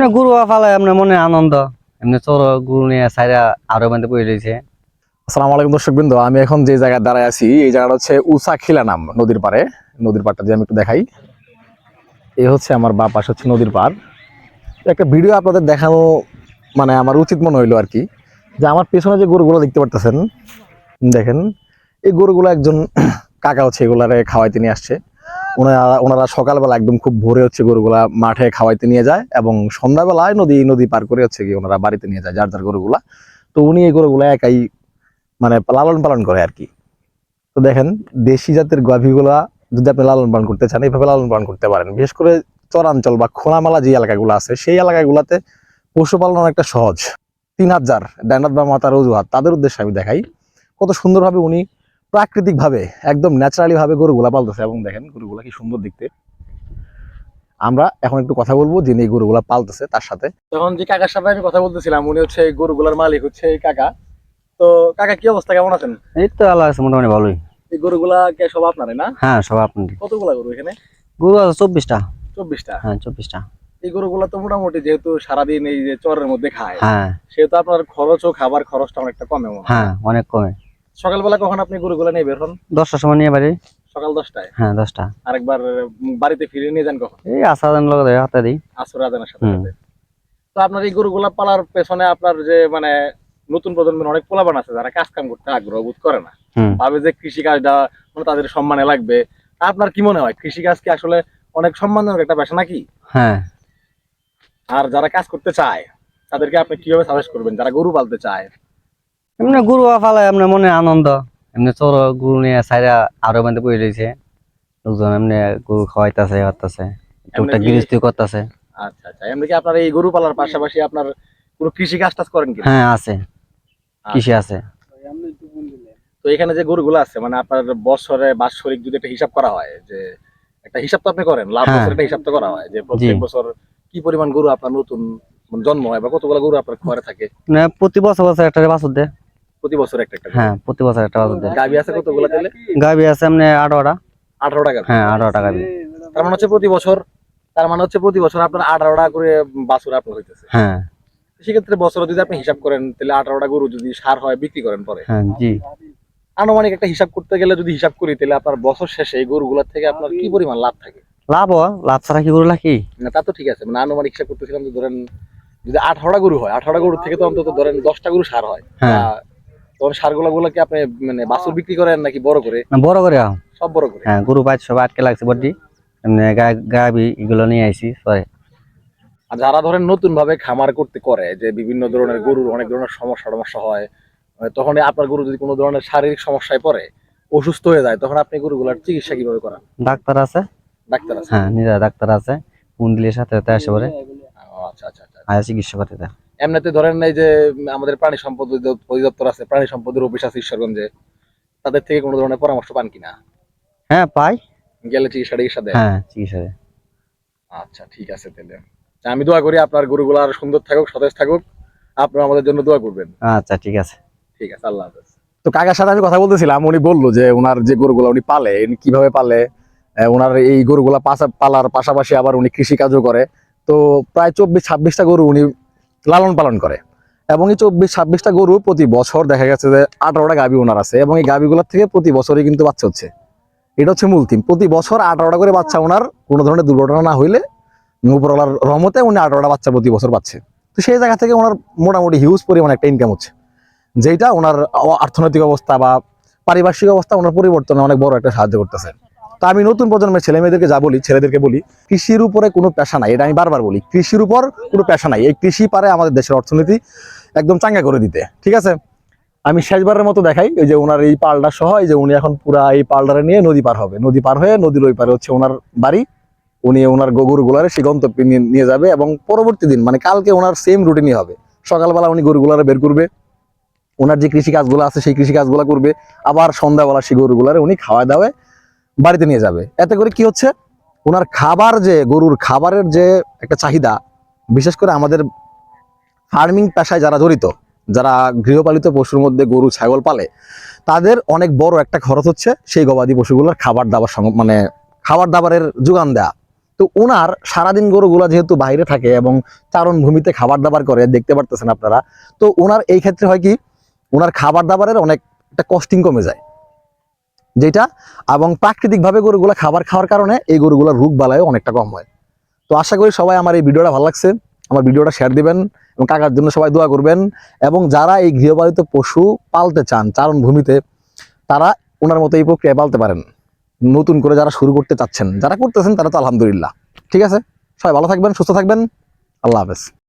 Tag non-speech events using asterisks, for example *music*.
এমনি গুরু ফালে এমনি মনে আনন্দ। এমনি চোর গুরু নিয়ে সাইরা আরও বান্ধে পড়ে রয়েছে। আসসালামু আলাইকুম দর্শক বিন্দু আমি এখন যে জায়গায় দাঁড়ায় আছি, এই জায়গাটা হচ্ছে উসাখিলা নাম, নদীর পাড়ে। নদীর পাড়টা দিয়ে আমি একটু দেখাই। এই হচ্ছে আমার বা পাশে হচ্ছে নদীর পাড়। একটা ভিডিও আপনাদের দেখানো মানে আমার উচিত মনে হইল আর কি, যে আমার পেছনে যে গরুগুলো দেখতে পারতেছেন, দেখেন, এই গরুগুলো একজন *clears throat* কাকা হচ্ছে, এগুলারে খাওয়াইতে নিয়ে আসছে। ওনারা ওনারা সকালবেলা একদম খুব ভোরে হচ্ছে গরুগুলা মাঠে খাওয়াইতে নিয়ে যায় এবং সন্ধ্যাবেলায় নদী নদী পার করে হচ্ছে কি ওনারা বাড়িতে নিয়ে যায়, যার যার গরুগুলা। তো উনি এই গরুগুলা একাই মানে লালন পালন করে আর কি। তো দেখেন, দেশি জাতের গাভীগুলা যদি আপনি লালন পালন করতে চান, এইভাবে লালন পালন করতে পারেন। বিশেষ করে চরাঞ্চল বা খোলামেলা যে এলাকাগুলো আছে, সেই এলাকাগুলোতে পশুপালন অনেকটা সহজ। তিন হাজার ডাইনাত বা মাতার অজুহাত, তাদের উদ্দেশ্যে আমি দেখাই। কত সুন্দরভাবে উনি প্রাকৃতিকভাবে একদম ন্যাচারালি ভাবে গরুগুলা পালতেছে। এবং দেখেন গরুগুলা কি সুন্দর দেখতে। আমরা এখন একটু কথা বলব যিনি এই গরুগুলা পালতেছে তার সাথে। তখন যে কাকার সাথে আমি কথা বলতেছিলাম উনি হচ্ছে এই গরুগুলার মালিক হচ্ছে এই কাকা। তো কাকা কি অবস্থা? কেমন আছেন? এই তো আল্লাহ আছে মোটামুটি ভালোই। এই গরুগুলা কে সব আপনারই না? হ্যাঁ সব আপনার কতগুলা গরু এখানে? গুরু আছে চব্বিশটা। চব্বিশটা? হ্যাঁ চব্বিশটা। এই গরুগুলা তো মোটামুটি যেহেতু সারাদিন এই যে চরের মধ্যে খায় হ্যাঁ। সেহেতু আপনার খরচ ও খাবার খরচটা অনেকটা কমে হ্যাঁ অনেক কমে। সকালবেলা কখন আপনি গরুগুলা নিয়ে বের হন? দশটার সময় নিয়ে বাড়ি। সকাল দশটায়? হ্যাঁ দশটা। আরেকবার বাড়িতে ফিরে নিয়ে যান কখন? এই আসা জান লোক হাতে দিই। আসর আজানের সাথে তো আপনার এই গরুগুলা পালার পেছনে আপনার যে মানে নতুন প্রজন্মের অনেক পোলাবান আছে যারা কাজ কাম করতে আগ্রহ বোধ করে না। ভাবে যে কৃষি কাজটা মানে তাদের সম্মানে লাগবে। আপনার কি মনে হয় কৃষি কাজ কি আসলে অনেক সম্মানজনক একটা পেশা নাকি? হ্যাঁ। আর যারা কাজ করতে চায় তাদেরকে আপনি কীভাবে সাজেস্ট করবেন? যারা গরু পালতে চায় এমনি গুরু ফালে এমনি মনে আনন্দ। এমনি চোর গুরু নিয়ে সাইরা আরও বান্ধে পড়ে রয়েছে। লোকজন এমনি গরু খাওয়াইতেছে করতেছে টুকটাক কি- গৃহস্থী করতেছে। আচ্ছা আচ্ছা। এমনি কি আপনার এই গরু পালার পাশাপাশি আপনার কোনো কৃষি কাজ টাজ করেন কি? হ্যাঁ আছে। কৃষি আছে। তো এখানে যে গরুগুলো আছে মানে আপনার বছরে বাৎসরিক যদি একটা হিসাব করা হয় যে একটা হিসাব তো আপনি করেন লাভ হ্যাঁ। বছর একটা হিসাব তো করা হয় যে প্রত্যেক বছর কি পরিমাণ গরু আপনার নতুন মানে জন্ম হয় বা কতগুলো গরু আপনার ঘরে থাকে? মানে প্রতি বছর বছর একটা বাছুর দে প্রতি বছর একটা একটা হ্যাঁ প্রতি বছর একটা বাছুর দে গাবি আছে কতগুলো তেলে গাবি আছে টাকা হ্যাঁ গাবি। তার মানে হচ্ছে প্রতি বছর তার মানে হচ্ছে প্রতি বছর আপনার আঠারো টাকা করে বাছুর আপনার হইতেছে। হ্যাঁ। সেক্ষেত্রে বছরে যদি আপনি হিসাব করেন তাহলে আঠারোটা গরু যদি সার হয় বিক্রি করেন পরে। হ্যাঁ জি। আনুমানিক একটা হিসাব করতে গেলে যদি হিসাব করি তাহলে আপনার বছর শেষে এই গরুগুলোর থেকে আপনার কি পরিমাণ লাভ থাকে? লাভ লাভ ছাড়া কি গরু কি? না তা তো ঠিক আছে। মানে আনুমানিক হিসাব করতেছিলাম যে ধরেন যদি আঠারোটা গরু হয় আঠারোটা গরু থেকে তো অন্তত ধরেন দশটা গরু সার হয়। হ্যাঁ। তখন সারগুলো গুলোকে আপনি মানে বাছুর বিক্রি করেন নাকি বড় করে? না, বড় করে আও। সব বড় করে? হ্যাঁ গরু বাইর সব আটকে লাগছে বডি। গাবি এগুলো নিয়ে আইছি সরি। আর যারা ধরেন নতুন ভাবে খামার করতে করে যে বিভিন্ন ধরনের গরুর অনেক ধরনের সমস্যা সমস্যা হয় তখন আপনার গরু যদি কোনো ধরনের শারীরিক সমস্যায় পড়ে অসুস্থ হয়ে যায় তখন আপনি গরুগুলার চিকিৎসা কীভাবে করান? ডাক্তার আছে। ডাক্তার আছে? হ্যাঁ নিজের ডাক্তার আছে কুন্ডলির সাথে আসে পরে। আচ্ছা আচ্ছা আচ্ছা। আয়া চিকিৎসা করতে দেয়। এমনিতে ধরেন এই যে আমাদের প্রাণী সম্পদ অধিদপ্তর আছে প্রাণী সম্পদের অফিস আছে ঈশ্বরগঞ্জে তাদের থেকে কোনো ধরনের পরামর্শ পান কিনা? হ্যাঁ পাই। গেলে চিকিৎসা টিকিৎসা দেয় হ্যাঁ চিকিৎসা দেয়। আচ্ছা ঠিক আছে তাহলে। আমি দোয়া করি আপনার গরুগুলো আর সুন্দর থাকুক সতেজ থাকুক। আপনারা আমাদের জন্য দোয়া করবেন। আচ্ছা ঠিক আছে। ঠিক আছে আল্লাহ হাফেজ। তো কাকার সাথে আমি কথা বলতেছিলাম উনি বলল যে ওনার যে গরুগুলো উনি পালে উনি কীভাবে পালে ওনার এই গরুগুলা পালার পাশাপাশি আবার উনি কৃষি কাজও করে। তো প্রায় চব্বিশ ছাব্বিশটা গরু উনি লালন পালন করে। এবং এই চব্বিশ, ছাব্বিশটা গরু প্রতি বছর দেখা গেছে যে আঠারোটা গাভি ওনার আছে এবং এই গাভিগুলোর থেকে প্রতি বছরই কিন্তু বাচ্চা হচ্ছে। এটা হচ্ছে মূল থিম প্রতি বছর আঠারোটা করে বাচ্চা ওনার, কোনো ধরনের দুর্ঘটনা না হইলে উপরওয়ালার রহমতে উনি আঠারোটা বাচ্চা প্রতি বছর পাচ্ছে। তো সেই জায়গা থেকে ওনার মোটামুটি হিউজ পরিমাণ একটা ইনকাম হচ্ছে। যেটা ওনার অর্থনৈতিক অবস্থা বা পারিপার্শ্বিক অবস্থা ওনার পরিবর্তনে অনেক বড় একটা সাহায্য করতেছে। তো আমি নতুন প্রজন্মের ছেলে মেয়েদেরকে যা বলি, ছেলেদেরকে বলি, কৃষির উপরে কোনো পেশা নাই। এটা আমি বারবার বলি, কৃষির উপর কোনো পেশা নাই। এই কৃষি পারে আমাদের দেশের অর্থনীতি একদম চাঙ্গা করে দিতে। ঠিক আছে? আমি শেষবারের মতো দেখাই, এই যে ওনার এই পালটা সহ, এই যে উনি এখন পুরা এই পালটারে নিয়ে নদী পার হবে। নদী পার হয়ে নদীর ওই পারে হচ্ছে ওনার বাড়ি। উনি ওনার গরুগুলারে সেই গন্তব্যে নিয়ে- যাবে এবং পরবর্তী দিন মানে কালকে ওনার সেম রুটিনই হবে। সকালবেলা উনি গরুগুলারে বের করবে। ওনার যে কৃষি কাজগুলো আছে, সেই কৃষি কাজগুলো করবে। আবার সন্ধ্যাবেলা সেই গরুগুলারে উনি খাওয়া দাওয়া বাড়িতে নিয়ে যাবে। এতে করে কি হচ্ছে? ওনার খাবার যে, গরুর খাবারের যে একটা চাহিদা, বিশেষ করে আমাদের ফার্মিং পেশায় যারা জড়িত, যারা গৃহপালিত পশুর মধ্যে গরু, ছাগল পালে, তাদের অনেক বড় একটা খরচ হচ্ছে সেই গবাদি পশুগুলোর খাবার দাবার মানে খাবার দাবারের যোগান দেয়া। তো ওনার সারাদিন গরুগুলা যেহেতু বাইরে থাকে এবং চারণ ভূমিতে খাবার দাবার করে, দেখতে পারতেছেন আপনারা, তো ওনার এই ক্ষেত্রে হয় কি ওনার খাবার দাবারের অনেক একটা কস্টিং কমে যায়। যেটা এবং প্রাকৃতিকভাবে গরুগুলো খাবার খাওয়ার কারণে এই গরুগুলোর রোগ বালায়ও অনেকটা কম হয়। তো আশা করি সবাই আমার এই ভিডিওটা ভালো লাগছে। আমার ভিডিওটা শেয়ার দিবেন এবং কাকার জন্য সবাই দোয়া করবেন এবং যারা এই গৃহপালিত পশু পালতে চান চারণ ভূমিতে তারা ওনার মতো এই প্রক্রিয়া পালতে পারেন। নতুন করে যারা শুরু করতে চাচ্ছেন, যারা করতেছেন তারা তো আলহামদুলিল্লাহ। ঠিক আছে? সবাই ভালো থাকবেন, সুস্থ থাকবেন। আল্লাহ হাফেজ।